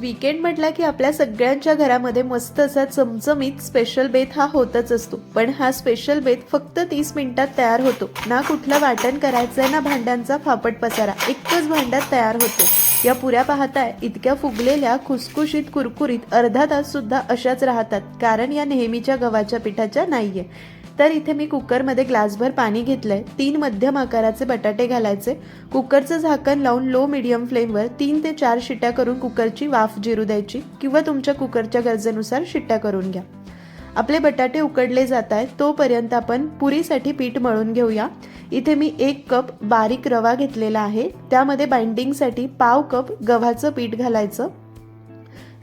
Weekend म्हटला की आपल्या सगळ्यांच्या घरामध्ये मस्त असा चमचमीत स्पेशल बेत हा होतच असतो. पण हा स्पेशल बेत फक्त तीस मिनिटात तयार होतो. ना कुठलं वाटण करायचंय ना भांड्यांचा फापट पसारा. एकच भांड्यात तयार होतो. या पुऱ्या पाहताय इतक्या फुगलेल्या खुसखुशीत कुरकुरीत अर्धा तास सुद्धा अशाच राहतात. कारण या नेहमीच्या गव्हाच्या पिठाच्या नाहीये. तर इथे मी कुकरमध्ये ग्लासभर पाणी घेतलंय. तीन मध्यम आकाराचे बटाटे घालायचे. कुकरचं झाकण लावून लो मिडियम फ्लेमवर तीन ते चार शिट्ट्या करून कुकरची वाफ जिरू द्यायची किंवा तुमच्या कुकरच्या गरजेनुसार शिट्ट्या करून घ्या. आपले बटाटे उकडले जात आहेत. तोपर्यंत आपण पुरीसाठी पीठ मळून घेऊया. इथे मी एक कप बारीक रवा घेतलेला आहे. त्यामध्ये बाइंडिंगसाठी पाव कप गव्हाचं पीठ घालायचं.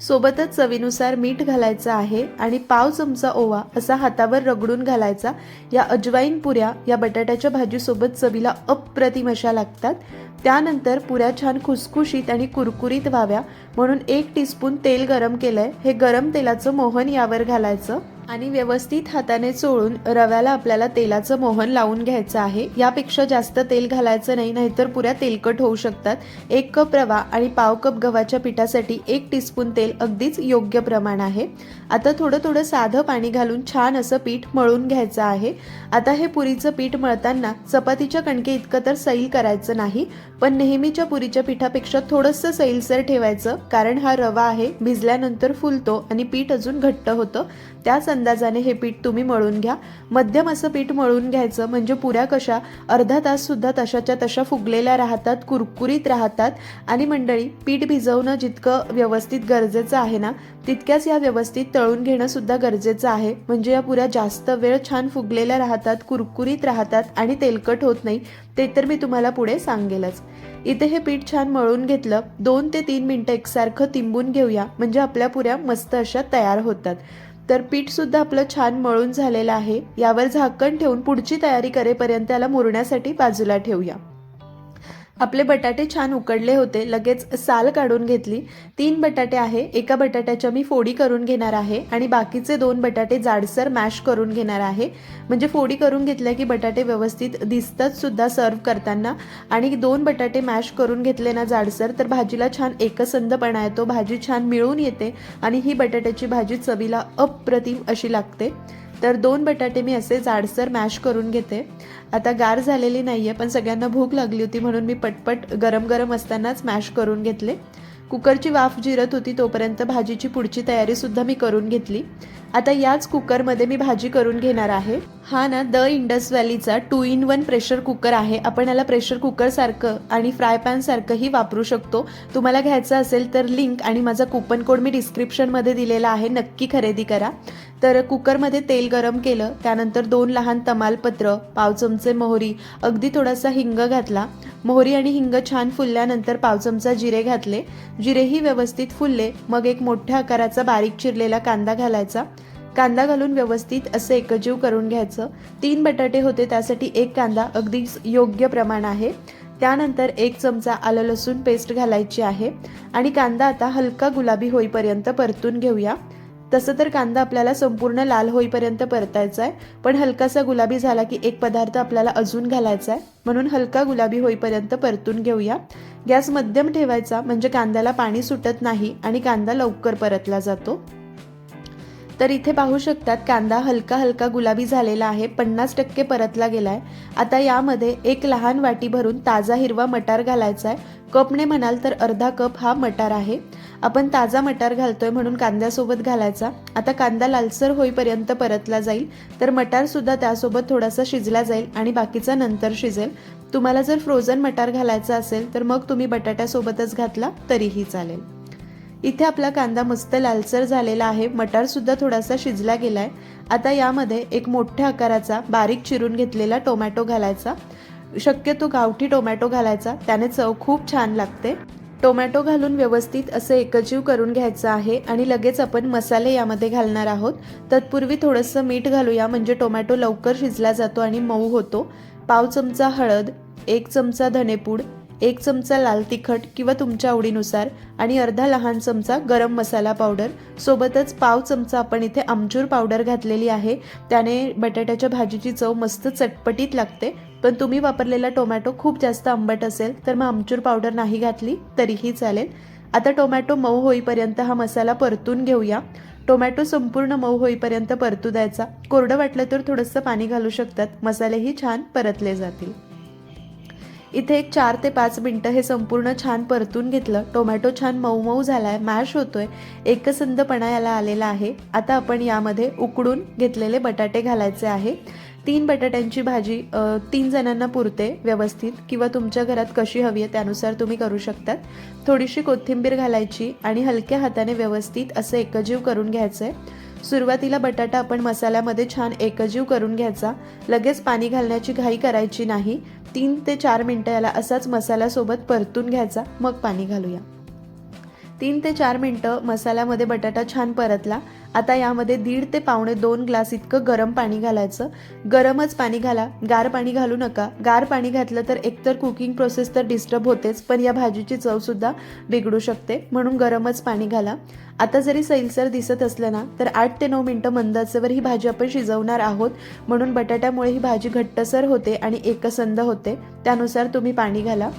सोबतच चवीनुसार मीठ घालायचं आहे आणि पाव चमचा ओवा असा हातावर रगडून घालायचा. या अजवाईन पुऱ्या या बटाट्याच्या भाजीसोबत चवीला अप्रतिम अशा लागतात. त्यानंतर पुऱ्या छान खुसखुशीत आणि कुरकुरीत व्हाव्या म्हणून एक टीस्पून तेल गरम केलंय. हे गरम तेलाचं मोहन यावर घालायचं. आणि व्यवस्थित हाताने चोळून रव्याला आपल्याला तेलाचं मोहन लावून घ्यायचं आहे. यापेक्षा जास्त तेल घालायचं नाही नाहीतर पुऱ्या तेलकट होऊ शकतात. एक कप रवा आणि पाव कप गव्हाच्या पिठासाठी एक टीस्पून तेल अगदीच योग्य प्रमाण आहे. आता थोडं थोडं साधं पाणी घालून छान असं पीठ मळून घ्यायचं आहे. आता हे पुरीचं पीठ मळताना चपातीच्या कणके इतकं तर सैल करायचं नाही पण नेहमीच्या पुरीच्या पिठापेक्षा थोडंसं सैलसर ठेवायचं कारण हा रवा आहे भिजल्यानंतर फुलतो आणि पीठ अजून घट्ट होतं. त्याच अंदाजाने हे पीठ तुम्ही मळून घ्या. मध्यम असं पीठ मळून घ्यायचं म्हणजे पुऱ्या कशा? अर्धा तास सुद्धा तशाच्या तशा फुगलेल्या राहतात कुरकुरीत राहतात. आणि मंडळी पीठ भिजवणं जितकं व्यवस्थित गरजेचं आहे ना तितक्याच या व्यवस्थित तळून घेणं सुद्धा गरजेचं आहे. म्हणजे या पुऱ्या जास्त वेळ छान फुगलेल्या राहतात कुरकुरीत राहतात आणि तेलकट होत नाही ते तर मी तुम्हाला पुढे सांगेलच. इथे हे पीठ छान मळून घेतलं दोन ते तीन मिनटं एकसारखं तिंबून घेऊया. म्हणजे आपल्या पुऱ्या मस्त अशा तयार होतात. तर पीठसुद्धा आपलं छान मळून झालेलं आहे. यावर झाकण ठेवून पुढची तयारी करेपर्यंत याला मुरण्यासाठी बाजूला ठेवूया. आपले बटाटे छान उकडले होते. लगेच साल काढून घेतली. तीन बटाटे आहे. एका बटाट्याच्या मी फोडी करून घेणार आहे आणि बाकीचे दोन बटाटे जाडसर मॅश करून घेणार आहे. म्हणजे फोडी करून घेतल्या की बटाटे व्यवस्थित दिसतात सुद्धा सर्व करताना. आणि दोन बटाटे मॅश करून घेतले ना जाडसर तर भाजीला छान एकसंधपणा येतो. भाजी छान मिळून येते आणि ही बटाट्याची भाजी चवीला अप्रतिम अशी लागते. तर दोन बटाटे मी असे जाडसर मॅश करून घेते. आता गार झालेली नाही आहे पण सगळ्यांना भूक लागली होती म्हणून मी पटपट गरम गरम असतानाच मॅश करून घेतले. कुकरची वाफ जिरत होती तोपर्यंत भाजीची पुढची तयारीसुद्धा मी करून घेतली. आता याच कुकरमध्ये मी भाजी करून घेणार आहे. हा ना the Indus व्हॅलीचा two in one pressure cooker आहे. आपण याला प्रेशर कुकरसारखं आणि फ्राय पॅनसारखंही वापरू शकतो. तुम्हाला घ्यायचं असेल तर लिंक आणि माझा कुपन कोड मी डिस्क्रिप्शनमध्ये दिलेला आहे. नक्की खरेदी करा. तर कुकरमध्ये तेल गरम केलं त्यानंतर दोन लहान तमालपत्र पाव चमचे मोहरी अगदी थोडासा हिंग घातला. मोहरी आणि हिंग छान फुलल्यानंतर पाव चमचा जिरे घातले. जिरेही व्यवस्थित फुलले मग एक मोठ्या आकाराचा बारीक चिरलेला कांदा घालायचा. कांदा घालून व्यवस्थित असं एकजीव करून घ्यायचं. तीन बटाटे होते त्यासाठी एक कांदा अगदी योग्य प्रमाण आहे. त्यानंतर एक चमचा आलं लसूण पेस्ट घालायची आहे. आणि कांदा आता हलका गुलाबी होईपर्यंत परतून घेऊया. तसं तर कांदा आपल्याला संपूर्ण लाल होईपर्यंत परतायचा आहे पण हलकासा गुलाबी झाला की एक पदार्थ आपल्याला अजून घालायचा आहे. म्हणून हलका गुलाबी होईपर्यंत परतून घेऊया. गॅस मध्यम ठेवायचा म्हणजे कांद्याला पाणी सुटत नाही आणि कांदा लवकर परतला जातो. तर इथे पाहू शकतात कांदा हलका हलका गुलाबी झालेला आहे पन्नास टक्के परतला गेलाय. आता यामध्ये एक लहान वाटी भरून ताजा हिरवा मटार घालायचा आहे. कपने म्हणाल तर अर्धा कप हा मटार आहे. आपण ताजा मटार घालतोय म्हणून कांद्यासोबत घालायचा. आता कांदा लालसर होईपर्यंत परतला जाईल. तर मटार सुद्धा त्यासोबत थोडासा शिजला जाईल आणि बाकीचा नंतर शिजेल. तुम्हाला जर फ्रोझन मटार घालायचा असेल तर मग तुम्ही बटाट्यासोबतच घातला तरीही चालेल. इथे आपला कांदा मस्त लालसर झालेला आहे. मटार सुद्धा थोडासा शिजला गेलाय. आता यामध्ये एक मोठ्या आकाराचा बारीक चिरून घेतलेला टोमॅटो घालायचा. शक्यतो गावठी टोमॅटो घालायचा. त्याने चव खूप छान लागते. टोमॅटो घालून व्यवस्थित असं एकजीव करून घ्यायचं आहे आणि लगेच आपण मसाले यामध्ये घालणार आहोत. तत्पूर्वी थोडंसं मीठ घालूया म्हणजे टोमॅटो लवकर शिजला जातो आणि मऊ होतो. पाव चमचा हळद एक चमचा धनेपूड एक चमचा लाल तिखट किंवा तुमच्या आवडीनुसार आणि अर्धा लहान चमचा गरम मसाला पावडर. सोबतच पाव चमचा आपण इथे आमचूर पावडर घातलेली आहे. त्याने बटाट्याच्या भाजीची चव मस्त चटपटीत लागते. पण तुम्ही वापरलेला टोमॅटो खूप जास्त आंबट असेल तर मग आमचूर पावडर नाही घातली तरीही चालेल. आता टोमॅटो मऊ होईपर्यंत हा मसाला परतून घेऊया. टोमॅटो संपूर्ण मऊ होईपर्यंत परतू द्यायचा. कोरडं वाटलं तर थोडंसं पाणी घालू शकतात. मसालेही छान परतले जातील. इथे एक चार ते पाच मिनटं हे संपूर्ण छान परतून घेतलं. टोमॅटो छान मऊ मऊ झाला आहे मॅश होतोय. एकसंधपणा याला आलेला आहे. आता आपण यामध्ये उकडून घेतलेले बटाटे घालायचे आहे. तीन बटाट्यांची भाजी तीन जणांना पुरते व्यवस्थित किंवा तुमच्या घरात कशी हवी आहे त्यानुसार तुम्ही करू शकतात. थोडीशी कोथिंबीर घालायची आणि हलक्या हाताने व्यवस्थित असं एकजीव करून घ्यायचं आहे सुरुवातीला बटाटा आपण मसाल्यामध्ये छान एकजीव करून घ्यायचा. लगेच पाणी घालण्याची घाई करायची नाही. तीन ते चार मिनटं याला असाच मसाल्यासोबत परतून घ्यायचा. मग पाणी घालूया. तीन ते चार मिनटं मसाल्यामध्ये बटाटा छान परतला. आता यामध्ये दीड ते पावणे दोन ग्लास इतकं गरम पाणी घालायचं. गरमच पाणी घाला. गार पाणी घालू नका. गार पाणी घातलं तर एकतर कुकिंग प्रोसेस तर डिस्टर्ब होतेच पण या भाजीची चवसुद्धा बिघडू शकते. म्हणून गरमच पाणी घाला. आता जरी सैलसर दिसत असलं ना तर आठ ते नऊ मिनटं मंद आचेवर ही भाजी आपण शिजवणार आहोत. म्हणून बटाट्यामुळे ही भाजी घट्टसर होते आणि एकसंद होते. त्यानुसार तुम्ही पाणी घाला.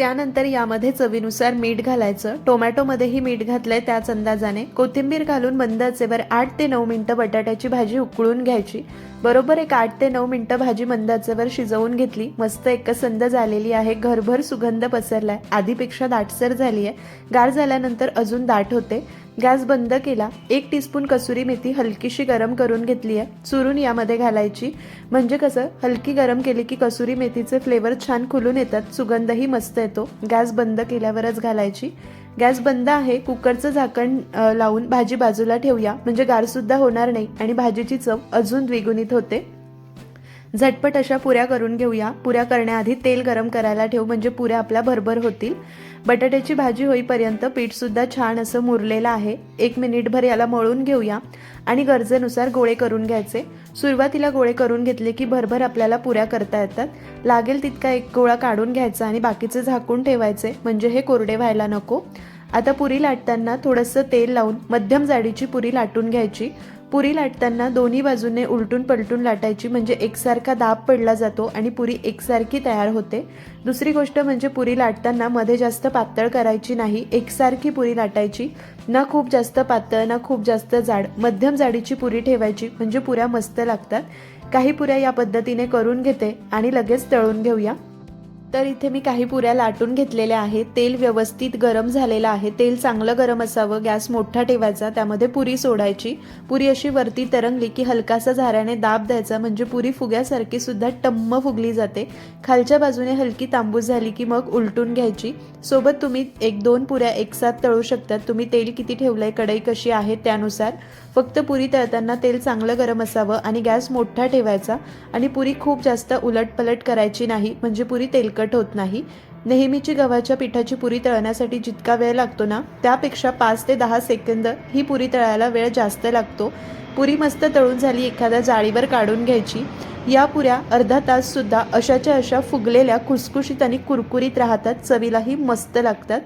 त्यानंतर यामध्ये चवीनुसार मीठ घालायचं. टोमॅटोमध्येही मीठ घातलंय त्याच अंदाजाने. कोथिंबीर घालून मंद आचेवर आठ ते नऊ मिनटं बटाट्याची भाजी उकळून घ्यायची. बरोबर एक आठ ते नऊ मिनटं भाजी मंद आचेवर शिजवून घेतली. मस्त एकसंद झालेली आहे. घरभर सुगंध पसरलाय. आधीपेक्षा दाटसर झाली आहे गार झाल्यानंतर अजून दाट होते. गॅस बंद केला. एक टीस्पून कसुरी मेथी हलकीशी गरम करून घेतली आहे. चुरून यामध्ये घालायची. म्हणजे कसं? हलकी गरम केली की कसुरी मेथीचे फ्लेवर छान खुलून येतात. सुगंधही मस्त येतो. गॅस बंद केल्यावरच घालायची. गॅस बंद आहे. कुकरचं झाकण लावून भाजी बाजूला ठेवूया. म्हणजे गारसुद्धा होणार नाही आणि भाजीची चव अजून द्विगुणित होते. झटपट अशा पुऱ्या करून घेऊया. पुऱ्या करण्याआधी तेल गरम करायला ठेवू म्हणजे पुऱ्या आपल्या भरभर होतील. बटाट्याची भाजी होईपर्यंत पीठसुद्धा छान असं मुरलेलं आहे. एक मिनिटभर याला मळून घेऊया आणि गरजेनुसार गोळे करून घ्यायचे. सुरुवातीला गोळे करून घेतले की भरभर आपल्याला पुऱ्या करता येतात. लागेल तितका एक गोळा काढून घ्यायचा आणि बाकीचे झाकून ठेवायचे म्हणजे हे कोरडे व्हायला नको. आता पुरी लाटताना थोडंसं तेल लावून मध्यम जाडीची पुरी लाटून घ्यायची. पुरी लाटताना दोन्ही बाजूने उलटून पलटून लाटायची म्हणजे एकसारखा दाब पडला जातो आणि पुरी एकसारखी तयार होते. दुसरी गोष्ट म्हणजे पुरी लाटताना मध्ये जास्त पातळ करायची नाही एकसारखी पुरी लाटायची. ना खूप जास्त पातळ ना खूप जास्त जाड मध्यम जाडीची पुरी ठेवायची म्हणजे पुऱ्या मस्त लागतात. काही पुऱ्या या पद्धतीने करून घेते आणि लगेच तळून घेऊया. तर इथे मी काही पुऱ्या लाटून घेतलेल्या आहेत. तेल व्यवस्थित गरम झालेलं आहे. तेल चांगलं गरम असावं. गॅस मोठा ठेवायचा. त्यामध्ये पुरी सोडायची. पुरी अशी वरती तरंगली की हलकासा झाऱ्याने दाब द्यायचा. म्हणजे पुरी फुग्यासारखी सुद्धा टम्म फुगली जाते. खालच्या बाजूने हलकी तांबूस झाली की मग उलटून घ्यायची. सोबत तुम्ही एक दोन पुऱ्या एकसाथ तळू शकतात तुम्ही तेल किती ठेवलंय कढई कशी आहे त्यानुसार. फक्त पुरी तळताना तेल चांगलं गरम असावं आणि गॅस मोठा ठेवायचा आणि पुरी खूप जास्त उलटपलट करायची नाही म्हणजे पुरी तेलकट होत नाही. नेहमीची गव्हाच्या पिठाची पुरी तळण्यासाठी जितका वेळ लागतो ना त्यापेक्षा पाच ते दहा सेकंद ही पुरी तळायला वेळ जास्त लागतो. पुरी मस्त तळून झाली एखाद्या जाळीवर काढून घ्यायची. या पुऱ्या अर्धा तास सुद्धा अशाच्या अशा फुगलेल्या खुसखुशीत आणि कुरकुरीत राहतात चवीलाही मस्त लागतात.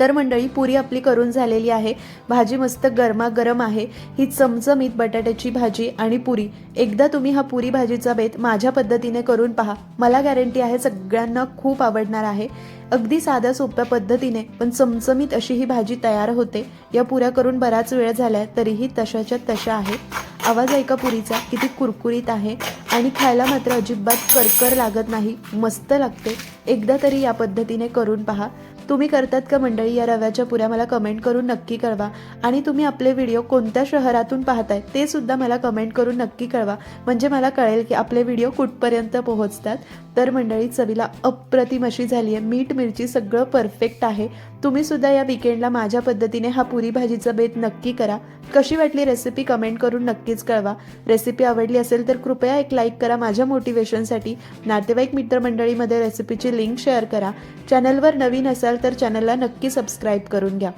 तर मंडळी पुरी आपली करून झालेली आहे. भाजी मस्त गरमागरम आहे. ही चमचमीत बटाट्याची भाजी आणि पुरी. एकदा तुम्ही हा पुरी भाजीचा बेत माझ्या पद्धतीने करून पहा. मला गॅरंटी आहे सगळ्यांना खूप आवडणार आहे. अगदी साध्या सोप्या पद्धतीने पण चमचमीत अशी ही भाजी तयार होते. या पुऱ्या करून बराच वेळ झाला तरीही तशाच्या तशा आहेत. आवाज ऐका पुरीचा किती कुरकुरीत आहे. आणि खायला मात्र अजिबात करकर लागत नाही. मस्त लागते. एकदा तरी या पद्धतीने करून पहा. तुम्ही करतात का मंडळी या रव्याच्या पुऱ्या? मला कमेंट करून नक्की कळवा. आणि तुम्ही आपले व्हिडिओ कोणत्या शहरातून पाहताय ते सुद्धा मला कमेंट करून नक्की कळवा. म्हणजे मला कळेल की आपले व्हिडिओ कुठपर्यंत पोहोचतात. तर मंडळी चवीला अप्रतिम अशी झाली आहे. मीठ मिरची सगळं परफेक्ट आहे. तुम्ही सुद्धा या विकेंडला माझ्या पद्धतीने हा पुरी भाजीचा बेत नक्की करा. कशी वाटली रेसिपी कमेंट करून नक्कीच कळवा. रेसिपी आवडली असेल तर कृपया एक लाईक करा. माझ्या मोटिवेशनसाठी नातेवाईक मित्रमंडळीमध्ये रेसिपीची लिंक शेअर करा. चॅनलवर नवीन असाल तर चॅनलला नक्की सबस्क्राईब करून घ्या.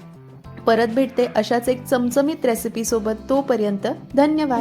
परत भेटते अशाच एक चमचमीत रेसिपीसोबत तोपर्यंत धन्यवाद.